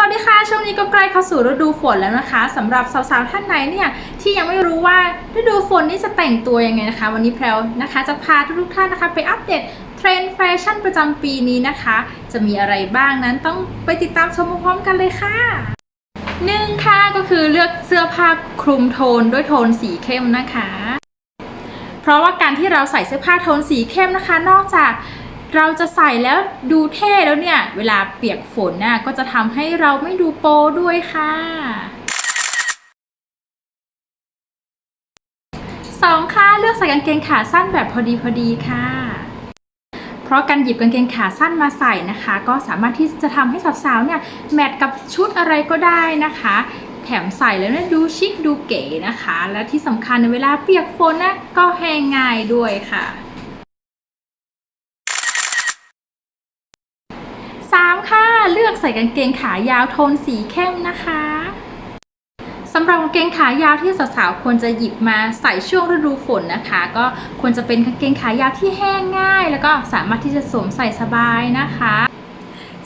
สวัสดีค่ะ ช่วงนี้ก็ใกล้เข้าสู่ฤดูฝนแล้วนะคะสำหรับสาวๆท่านไหนเนี่ยที่ยังไม่รู้ว่าฤดูฝนนี่จะแต่งตัวยังไงนะคะ วันนี้แพรวนะคะ จะพาทุกๆท่านนะคะไปอัปเดตเทรนด์แฟชั่นประจำปีนี้นะคะ จะมีอะไรบ้างนั้นต้องไปติดตามชมพร้อมกันเลยค่ะหนึ่งค่ะก็คือเลือกเสื้อผ้าคลุมโทนด้วยโทนสีเข้มนะคะ เพราะว่าการที่เราใส่เสื้อผ้าโทนสีเข้มนะคะ นอกจาก เราจะใส่แล้วดูเท่แล้วเนี่ย เวลาเปียกฝนน่ะก็จะทำให้เราไม่ดูโปด้วยค่ะสองค่ะเลือกใส่กางเกงขาสั้นแบบพอดีพอดีค่ะ เพราะการหยิบกางเกงขาสั้นมาใส่นะคะ ก็สามารถที่จะทำให้สาวๆเนี่ยแมทกับชุดอะไรก็ได้นะคะ แถมใส่แล้วเนี่ยดูชิคดูเก๋นะคะ และที่สำคัญในเวลาเปียกฝนนะก็แห้งง่ายด้วยค่ะ 3 ค่ะ เลื อกใส่กางเกงขายาวโทนสีเข้มนะคะสำหรับกางเกงขายาวที่สาวๆควรจะหยิบมาใส่ช่วงฤดูฝนนะคะ ก็ควรจะเป็นกางเกงขายาวที่แห้งง่าย แล้วก็สามารถที่จะสวมใส่สบายนะคะ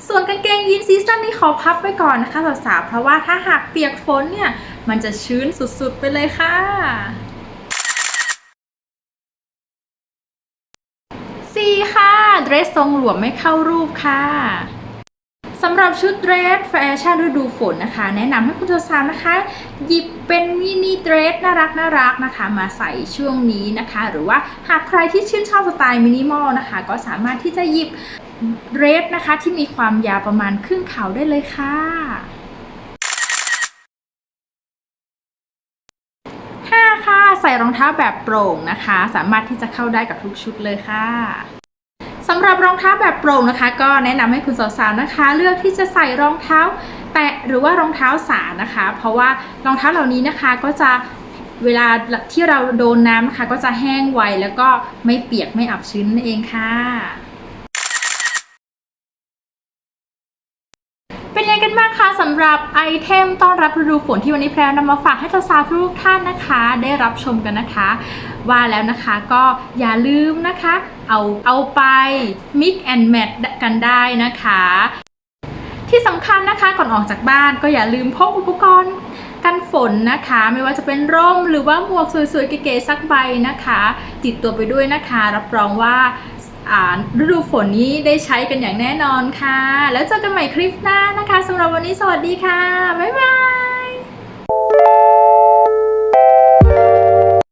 ส่วนกางเกงยีนซีซั่นนี้ขอพับไว้ก่อนนะคะสาวๆเพราะว่าถ้าหากเปียกฝนเนี่ยมันจะชื้นสุดๆไปเลยค่ะสี่ค่ะ เดรสทรงหลวมไม่เข้ารูปค่ะ สำหรับชุดเดรสแฟชั่นฤดูฝนนะคะ แนะนำให้คุณสาวๆนะคะ หยิบเป็นมินิเดรสน่ารักน่ารักนะคะ มาใส่ช่วงนี้นะคะ หรือว่าหากใครที่ชื่นชอบสไตล์มินิมอลนะคะ ก็สามารถที่จะหยิบเดรสนะคะ ที่มีความยาวประมาณครึ่งเข่าได้เลยค่ะ5ค่ะใส่รองเท้าแบบโปร่งนะคะ สามารถที่จะเข้าได้กับทุกชุดเลยค่ะำหรับรองเท้าแบบโปร่งนะคะ ก็แนะนำให้คุณสาวๆนะคะ เลือกที่จะใส่รองเท้าแตะหรือว่ารองเท้าสานะคะ เพราะว่ารองเท้าเหล่านี้นะคะก็จะเวลาที่เราโดนน้ำนะคะ ก็จะแห้งไวแล้วก็ไม่เปียกไม่อับชื้นนั่นเองค่ะ เป็นยังไงกันบ้างคะสำหรับไอเทมต้อนรับฤดูฝนที่วันนี้แพรนำมาฝากให้สาวๆทุกท่านนะคะ ได้รับชมกันนะคะ ว่าแล้วนะคะก็อย่าลืมนะคะ เอาเอาไป mix and match กันได้นะคะ ที่สำคัญนะคะก่อนออกจากบ้านก็อย่าลืมพกอุปกรณ์กันฝนนะคะ ไม่ว่าจะเป็นร่มหรือว่าหมวกสวยๆเก๋ๆสักใบนะคะ ติดตัวไปด้วยนะคะ รับรองว่า ฤดูฝนนี้ได้ใช้กันอย่างแน่นอนค่ะ แล้วเจอกันใหม่คลิปหน้านะคะสำหรับวันนี้สวัสดีค่ะ บ๊ายบาย